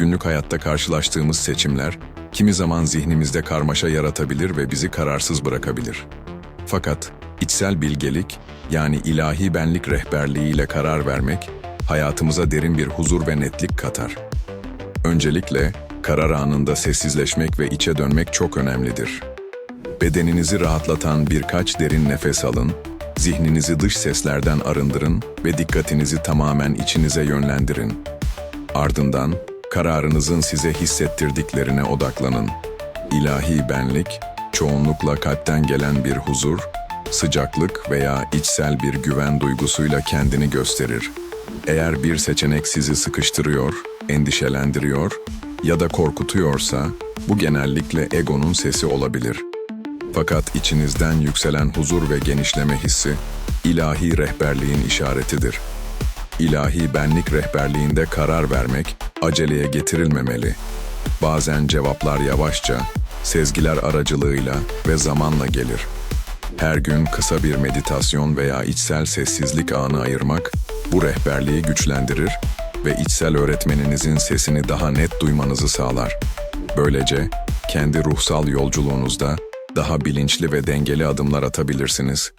Günlük hayatta karşılaştığımız seçimler, kimi zaman zihnimizde karmaşa yaratabilir ve bizi kararsız bırakabilir. Fakat içsel bilgelik, yani ilahi benlik rehberliğiyle karar vermek, hayatımıza derin bir huzur ve netlik katar. Öncelikle, karar anında sessizleşmek ve içe dönmek çok önemlidir. Bedeninizi rahatlatan birkaç derin nefes alın, zihninizi dış seslerden arındırın ve dikkatinizi tamamen içinize yönlendirin. Ardından kararınızın size hissettirdiklerine odaklanın. İlahi benlik, çoğunlukla kalpten gelen bir huzur, sıcaklık veya içsel bir güven duygusuyla kendini gösterir. Eğer bir seçenek sizi sıkıştırıyor, endişelendiriyor ya da korkutuyorsa, bu genellikle egonun sesi olabilir. Fakat içinizden yükselen huzur ve genişleme hissi, ilahi rehberliğin işaretidir. İlahi benlik rehberliğinde karar vermek aceleye getirilmemeli. Bazen cevaplar yavaşça, sezgiler aracılığıyla ve zamanla gelir. Her gün kısa bir meditasyon veya içsel sessizlik anı ayırmak bu rehberliği güçlendirir ve içsel öğretmeninizin sesini daha net duymanızı sağlar. Böylece kendi ruhsal yolculuğunuzda daha bilinçli ve dengeli adımlar atabilirsiniz.